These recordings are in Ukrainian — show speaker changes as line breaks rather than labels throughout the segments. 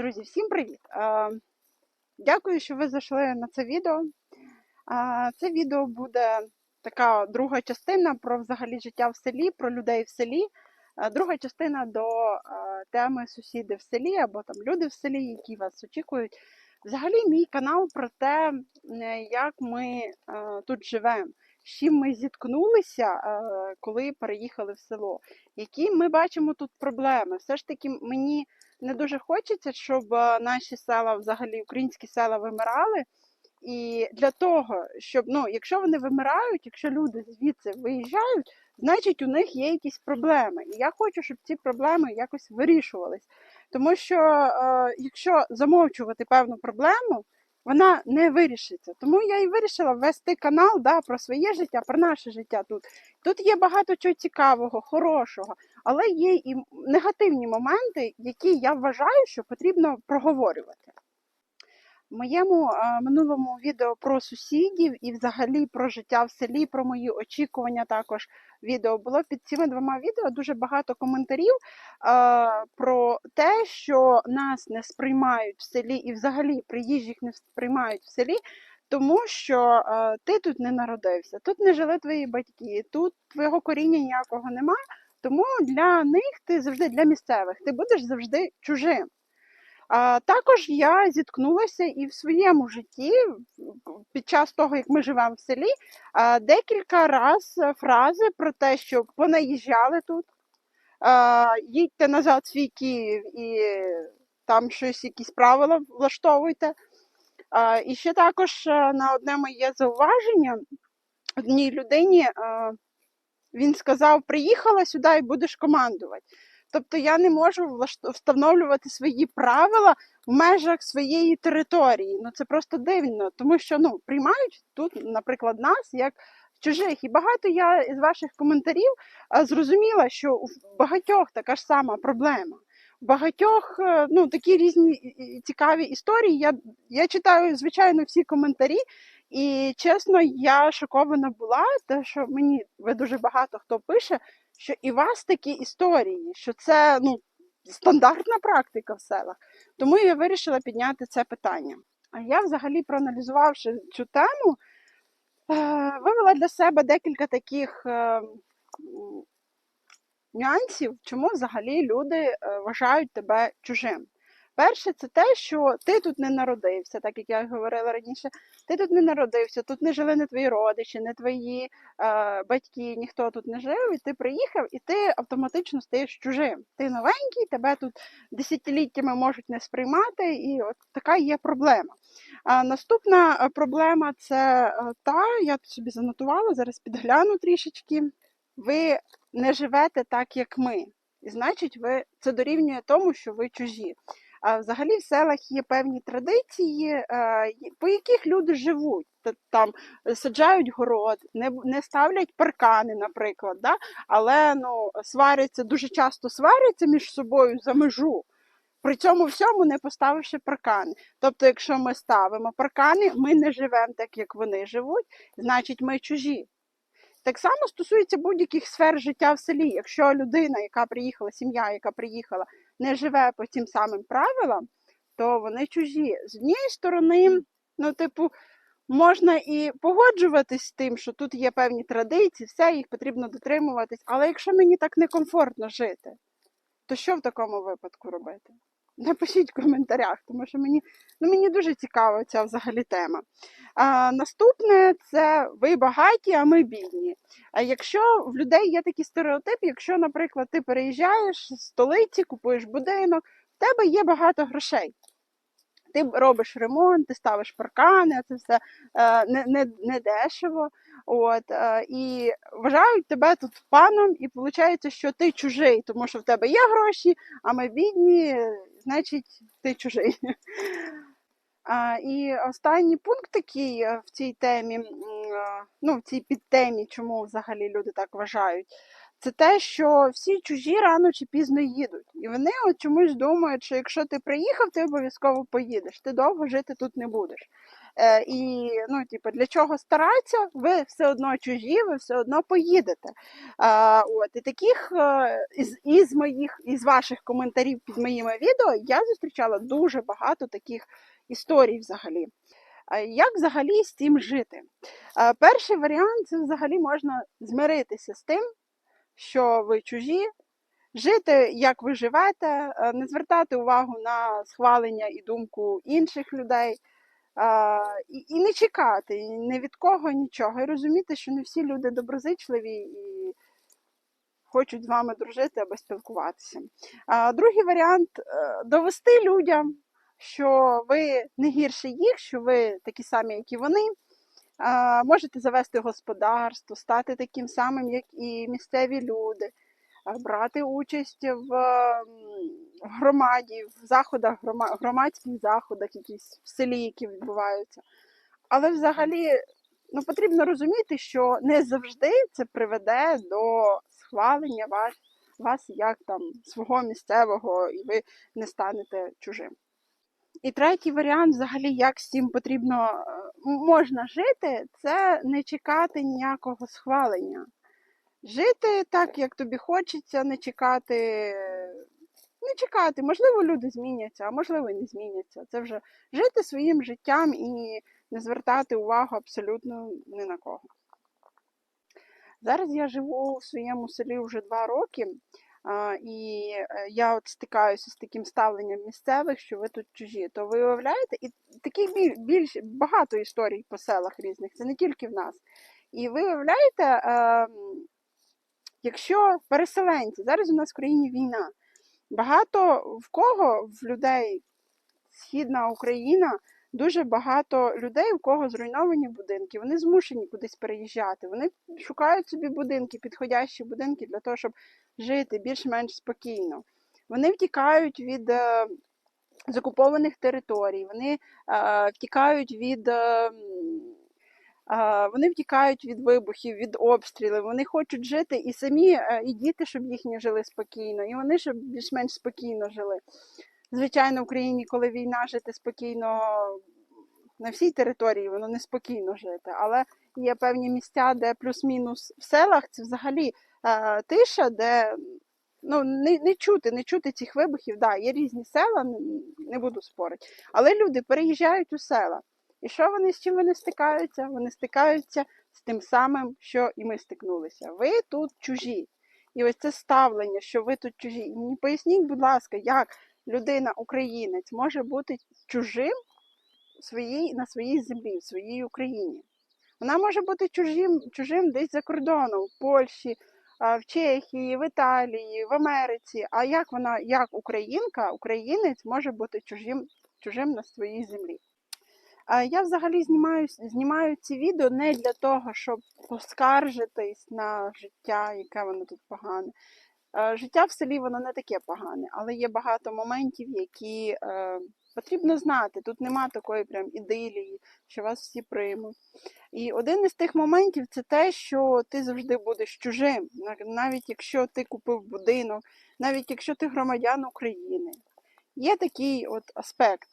Друзі, всім привіт! Дякую, що ви зайшли на це відео. Це відео буде така друга частина про взагалі життя в селі, про людей в селі. Друга частина до теми сусіди в селі або там люди в селі, які вас очікують. Взагалі, мій канал про те, як ми тут живемо, з чим ми зіткнулися, коли переїхали в село, які ми бачимо тут проблеми. Все ж таки, мені не дуже хочеться, щоб е, наші села, взагалі українські села вимирали. І для того, щоб ну, якщо вони вимирають, якщо люди звідси виїжджають, значить у них є якісь проблеми. І я хочу, щоб ці проблеми якось вирішувались. Тому що е, якщо замовчувати певну проблему, вона не вирішиться. Тому я і вирішила ввести канал да, про своє життя, про наше життя тут. Тут є багато чого цікавого, хорошого, але є і негативні моменти, які я вважаю, що потрібно проговорювати. Моєму е, минулому відео про сусідів і взагалі про життя в селі, про мої очікування також відео було під цими двома відео дуже багато коментарів е, про те, що нас не сприймають в селі і взагалі приїжджих не сприймають в селі. Тому що е, ти тут не народився, тут не жили твої батьки, тут твого коріння ніякого немає. Тому для них ти завжди для місцевих, ти будеш завжди чужим. А, також я зіткнулася і в своєму житті під час того, як ми живемо в селі, декілька раз фрази про те, що понаїжджали тут, їдьте назад в свій Київ і там щось, якісь правила влаштовуйте. І ще також е, на одне моє зауваження одній людині е, він сказав: приїхала сюди і будеш командувати. Тобто я не можу встановлювати свої правила в межах своєї території. Ну це просто дивно, тому що ну приймають тут, наприклад, нас як чужих. І багато я із ваших коментарів зрозуміла, що у багатьох така ж сама проблема. Багатьох е, ну такі різні цікаві історії. Я, я читаю, звичайно, всі коментарі. І чесно, я шокована була, те, що мені ви дуже багато хто пише, що і у вас такі історії, що це ну, стандартна практика в селах. Тому я вирішила підняти це питання. А я, взагалі, проаналізувавши цю тему, е, вивела для себе декілька таких е, нюансів, чому взагалі люди е, вважають тебе чужим. Перше, це те, що ти тут не народився, так як я говорила раніше. Ти тут не народився, тут не жили не твої родичі, не твої е, батьки, ніхто тут не жив, і ти приїхав, і ти автоматично стаєш чужим. Ти новенький, тебе тут десятиліттями можуть не сприймати, і от така є проблема. А наступна е, проблема це е, та, я тут собі занотувала, зараз підгляну трішечки. Ви не живете так, як ми. І значить, ви це дорівнює тому, що ви чужі. А взагалі в селах є певні традиції, е, по яких люди живуть. Там е, саджають город, не, не ставлять паркани, наприклад, да? але ну, сваряться, дуже часто сваряться між собою за межу. При цьому всьому не поставивши паркани. Тобто, якщо ми ставимо паркани, ми не живемо так, як вони живуть, значить ми чужі. Так само стосується будь-яких сфер життя в селі. Якщо людина, яка приїхала, сім'я, яка приїхала, не живе по цим самим правилам, то вони чужі. З однієї сторони, ну, типу, можна і погоджуватись з тим, що тут є певні традиції, все, їх потрібно дотримуватись. Але якщо мені так некомфортно жити, то що в такому випадку робити? Напишіть в коментарях, тому що мені, ну, мені дуже цікава ця взагалі тема. А, наступне це ви багаті, а ми бідні. А якщо в людей є такі стереотипи, якщо, наприклад, ти переїжджаєш з столиці, купуєш будинок, в тебе є багато грошей. Ти робиш ремонт, ти ставиш паркани, це все е, не, не, не дешево. От, е, і вважають тебе тут паном, і виходить, що ти чужий, тому що в тебе є гроші, а ми бідні, значить, ти чужий. А, і останній пункт такий е, в цій темі, е, ну, в цій підтемі, чому взагалі люди так вважають, це те, що всі чужі рано чи пізно їдуть. І вони от чомусь думають, що якщо ти приїхав, ти обов'язково поїдеш, ти довго жити тут не будеш. Е, і ну, типу, для чого старатися? Ви все одно чужі, ви все одно поїдете. Е, от, і таких е, із, із моїх із ваших коментарів під моїми відео я зустрічала дуже багато таких історій взагалі. Як взагалі з цим жити? Е, Перший варіант це взагалі можна змиритися з тим, що ви чужі, жити, як ви живете, не звертати увагу на схвалення і думку інших людей, і, не чекати і ні від кого нічого. І розуміти, що не всі люди доброзичливі і хочуть з вами дружити або спілкуватися. А другий варіант е, довести людям, що ви не гірше їх, що ви такі самі, як і вони. Можете завести господарство, стати таким самим, як і місцеві люди, брати участь в громаді, в заходах, громадських заходах, якісь в селі, які відбуваються. Але взагалі ну, потрібно розуміти, що не завжди це приведе до схвалення вас, вас як там свого місцевого, і ви не станете чужим. І третій варіант, взагалі, як з цим потрібно е, можна жити, це не чекати ніякого схвалення. Жити так, як тобі хочеться, не чекати, не чекати. Можливо, люди зміняться, а можливо, не зміняться. Це вже жити своїм життям і не звертати увагу абсолютно ні на кого. Зараз я живу в своєму селі вже два роки, і е, я от стикаюся з таким ставленням місцевих, що ви тут чужі. То ви уявляєте, і таких біль, більш багато історій по селах різних, це не тільки в нас. І ви уявляєте, е, якщо переселенці, зараз у нас в країні війна, багато в кого в людей східна Україна. Дуже багато людей, у кого зруйновані будинки, вони змушені кудись переїжджати. Вони шукають собі будинки, підходящі будинки для того, щоб жити більш-менш спокійно. Вони втікають від е, закупованих територій, вони е, втікають від. Вони втікають від вибухів, від обстрілів, вони хочуть жити і самі, е, і діти, щоб їхні жили спокійно, і вони щоб більш-менш спокійно жили. Звичайно, в Україні, коли війна, жити спокійно на всій території, воно неспокійно жити, але є певні місця, де плюс-мінус в селах це взагалі е, тиша, де ну, не, не чути, не чути цих вибухів. Да, є різні села, н- не буду спорити. Але люди переїжджають у села. І що вони з чим вони стикаються? Вони стикаються з тим самим, що і ми стикнулися. Ви тут чужі. І ось це ставлення, що ви тут чужі. І мені поясніть, будь ласка, як людина, українець, може бути чужим своїй, на своїй землі, в своїй Україні. Вона може бути чужим, чужим десь за кордоном, в Польщі, в Чехії, в Італії, в Америці. А як вона, як українка, українець може бути чужим, чужим на своїй землі? Я взагалі знімаю, знімаю ці відео не для того, щоб поскаржитись на життя, яке воно тут погане. Е, Життя в селі воно не таке погане, але є багато моментів, які е, потрібно знати. Тут нема такої прям ідилії, що вас всі приймуть. І один із тих моментів це те, що ти завжди будеш чужим, навіть якщо ти купив будинок, навіть якщо ти громадян України. Є такий от аспект.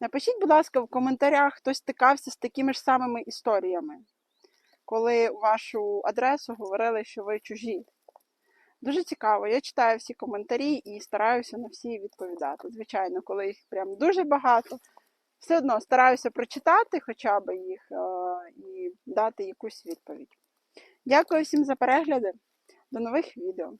Напишіть, будь ласка, в коментарях, хто стикався з такими ж самими історіями, коли вашу адресу говорили, що ви чужі. Дуже цікаво. Я читаю всі коментарі і стараюся на всі відповідати. Звичайно, коли їх прям дуже багато, все одно стараюся прочитати хоча б їх е, і дати якусь відповідь. Дякую всім за перегляди. До нових відео.